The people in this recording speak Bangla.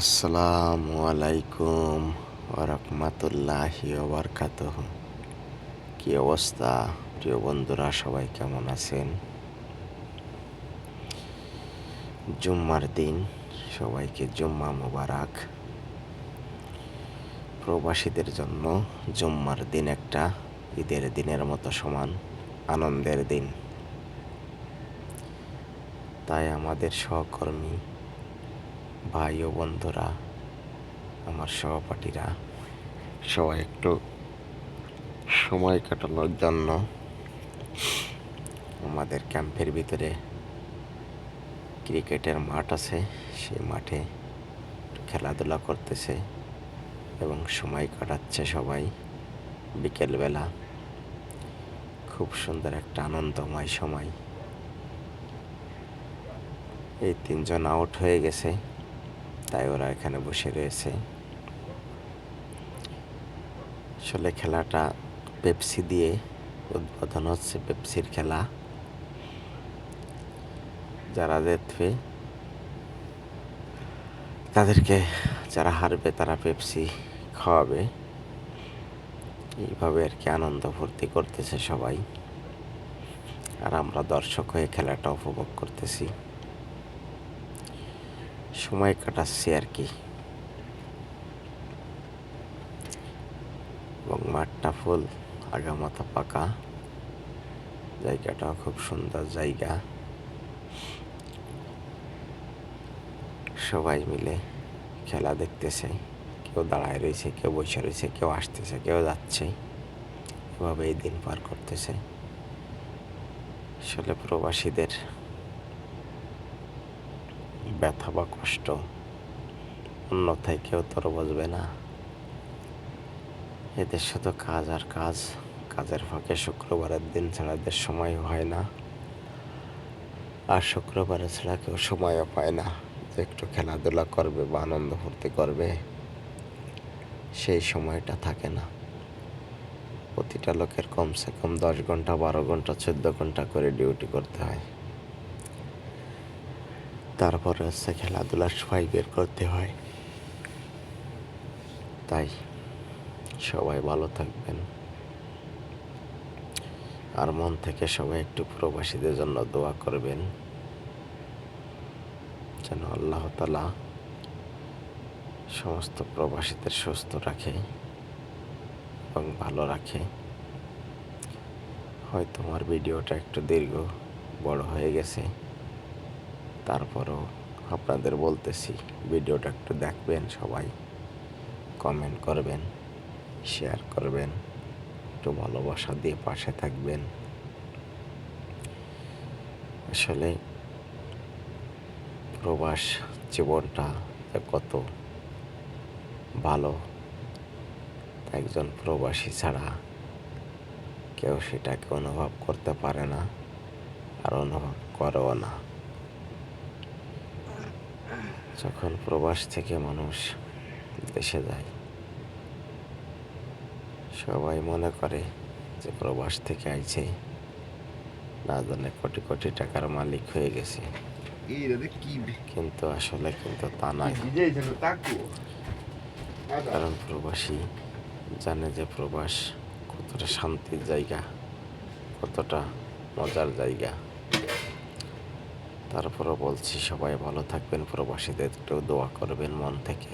আসসালামু আলাইকুম ওরহমতুল্লাহি ওবরকাতহ। কি অবস্থা? প্রিয় বন্ধুরা, সবাই কেমন আছেন? জুম্মার দিন, সবাইকে জুম্মা মোবারক। প্রবাসীদের জন্য জুম্মার দিন একটা, ঈদের দিনের মতো সমান আনন্দের দিন। তাই আমাদের সহকর্মী ভাই ও বন্ধুরা, আমার সহপাঠীরা, সবাই একটু সময় কাটানোর জন্য আমাদের ক্যাম্পের ভিতরে ক্রিকেটের মাঠ আছে। সেই মাঠে খেলাধুলা করতেছে এবং সময় কাটাচ্ছে সবাই বিকেলবেলা। খুব সুন্দর একটা আনন্দময় সময়। এই তিনজন আউট হয়ে গেছে। তাই ওরা এখানে বসে রয়েছে। আসলে খেলাটা পেপসি দিয়ে উদ্বোধন হচ্ছে, পেপসির খেলা। যারা জিতবে তাদেরকে যারা হারবে তারা পেপসি খাওয়াবে। এইভাবে আর কি আনন্দ ফুর্তি করতেছে সবাই। আর আমরা দর্শক হয়ে খেলাটা উপভোগ করতেছি। সময় কাটাচ্ছি আর কি। এবং মাঠটা ফুল, আগামাথা পাকা। জায়গাটাও খুব সুন্দর জায়গা। সবাই মিলে খেলা দেখতেছে। কেউ দাঁড়ায় রয়েছে, কেউ বসে রয়েছে, কেউ আসতেছে, কেউ যাচ্ছে। এভাবে এই দিন পার করতেছে। আসলে প্রবাসীদের ব্যথা বা কষ্ট অন্যথায় কেউ তোর বুঝবে না। এদের শুধু কাজ আর কাজ, কাজের ফাঁকে শুক্রবারের দিন ছাড়া এদের সময় হয় না। আর শুক্রবারে ছাড়া কেউ সময়ও পায় না যে একটু খেলাধুলা করবে বা আনন্দ ফুর্তি করবে। সেই সময়টা থাকে না। প্রতিটা লোকের কমসে কম দশ ঘণ্টা, বারো ঘণ্টা, চোদ্দ ঘণ্টা করে ডিউটি করতে হয়। তারপরে হচ্ছে খেলাধুলার সবাই বের করতে হয়। তাই সবাই ভালো থাকবেন। আর মন থেকে সবাই একটু প্রবাসীদের জন্য দোয়া করবেন। যেন আল্লাহ তালা সমস্ত প্রবাসীদের সুস্থ রাখে এবং ভালো রাখে। হয়তো আমার ভিডিওটা একটু দীর্ঘ, বড় হয়ে গেছে। তারপরও আপনাদের বলতেছি, ভিডিওটা একটু দেখবেন সবাই। কমেন্ট করবেন, শেয়ার করবেন, একটু ভালোবাসা দিয়ে পাশে থাকবেন। আসলে প্রবাস জীবনটা কত ভালো, একজন প্রবাসী ছাড়া কেউ সেটাকে অনুভব করতে পারে না আর অনুভব করেও না। যখন প্রবাস থেকে মানুষ দেশে যায় সবাই মনে করে যে প্রবাস থেকে আইছে না জানে কোটি কোটি টাকার মালিক হয়ে গেছে। কিন্তু আসলে কিন্তু তা নয়। কারণ প্রবাসী জানে যে প্রবাস কতটা শান্তির জায়গা কতটা মজার জায়গা। তারপরও বলছি সবাই ভালো থাকবেন প্রবাসীদের একটু দোয়া করবেন মন থেকে।